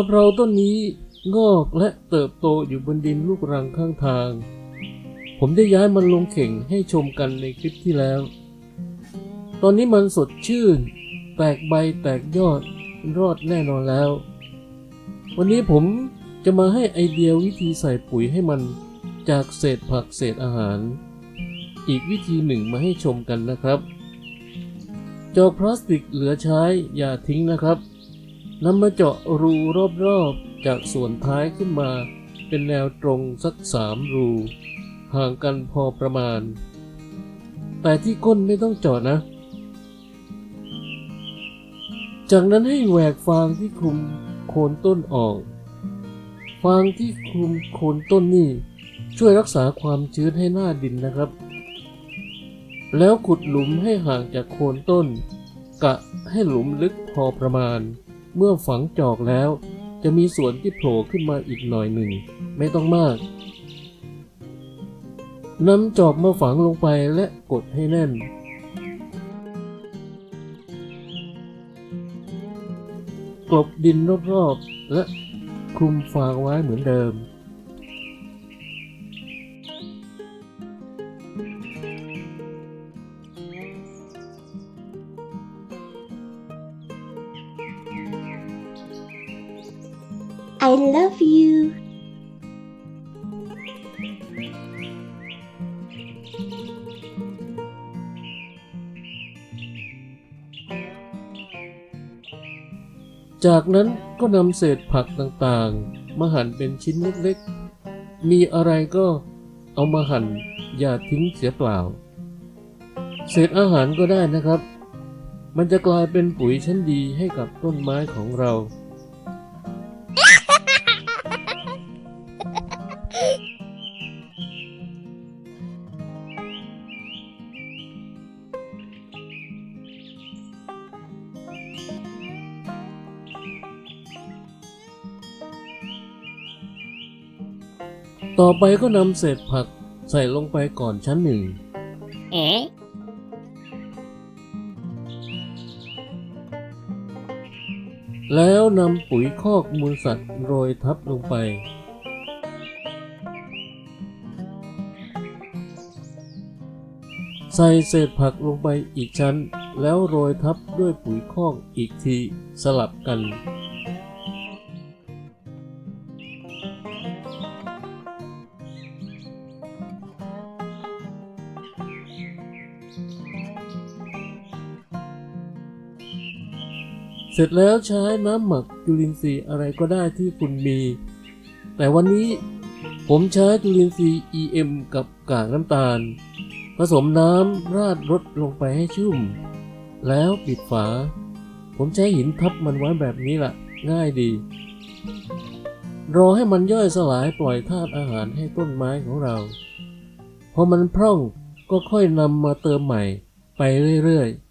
ะเพราต้นนี้งอกและเติบโตอยู่บนดินลูกรังข้างทาง ผมได้ย้ายมันลงเข่งให้ชมกันในคลิปที่แล้ว ตอนนี้มันสดชื่น แตกใบแตกยอดรอดแน่นอนแล้ว วันนี้ผมจะมาให้ไอเดียวิธีใส่ปุ๋ยให้มันจากเศษผักเศษอาหาร อีกวิธีหนึ่งมาให้ชมกันนะครับ จอกพลาสติกเหลือใช้อย่าทิ้งนะครับ นำมาเจาะรูรอบๆ จากส่วนท้ายขึ้นมาเป็นแนวตรงสักสามรู ห่างกันพอประมาณ แต่ที่ก้นไม่ต้องเจาะนะ จากนั้นให้แหวกฟางที่คลุมโคนต้นออก ฟางที่คลุมโคนต้นนี่ช่วยรักษาความชื้นให้หน้าดินนะครับ แล้วขุดหลุมให้ห่างจากโคนต้น กะให้หลุมลึกพอประมาณ เมื่อฝังจอกแล้ว จะมีส่วนที่โผล่ขึ้นมาอีกหน่อยหนึ่ง ไม่ต้องมากนำจอกมาฝังลงไปและกดให้แน่น กลบดินรอบๆ และคลุมฟางไว้เหมือนเดิม I love you จากนั้นก็นำเศษผักต่างๆ มาหั่นเป็นชิ้นเล็กๆ มีอะไรก็เอามาหั่นอย่าทิ้งเสียเปล่า เศษอาหารก็ได้นะครับ มันจะกลายเป็นปุ๋ยชั้นดีให้กับต้นไม้ของเรา ต่อไปก็นำเศษผักใส่ลงไปก่อนชั้นหนึ่ง Eh? แล้วนำปุ๋ยคอกมูลสัตว์โรยทับลงไป ใส่เศษผักลงไปอีกชั้น แล้วโรยทับด้วยปุ๋ยคอกอีกทีสลับกัน ร็จแล้วใช้น้ำหมักจุลินทรีย์อะไรก็ได้ที่คุณมี แต่วันนี้ผมใช้จุลินทรีย์ EM กับกากน้ำตาล ผสมน้ำราดรดลงไปให้ชุ่ม แล้วปิดฝา ผมใช้หินทับมันไว้แบบนี้ล่ะ ง่ายดี รอให้มันย่อยสลายปล่อยธาตุอาหารให้ต้นไม้ของเรา พอมันพร่องก็ค่อยนำมาเติมใหม่ไปเรื่อยๆ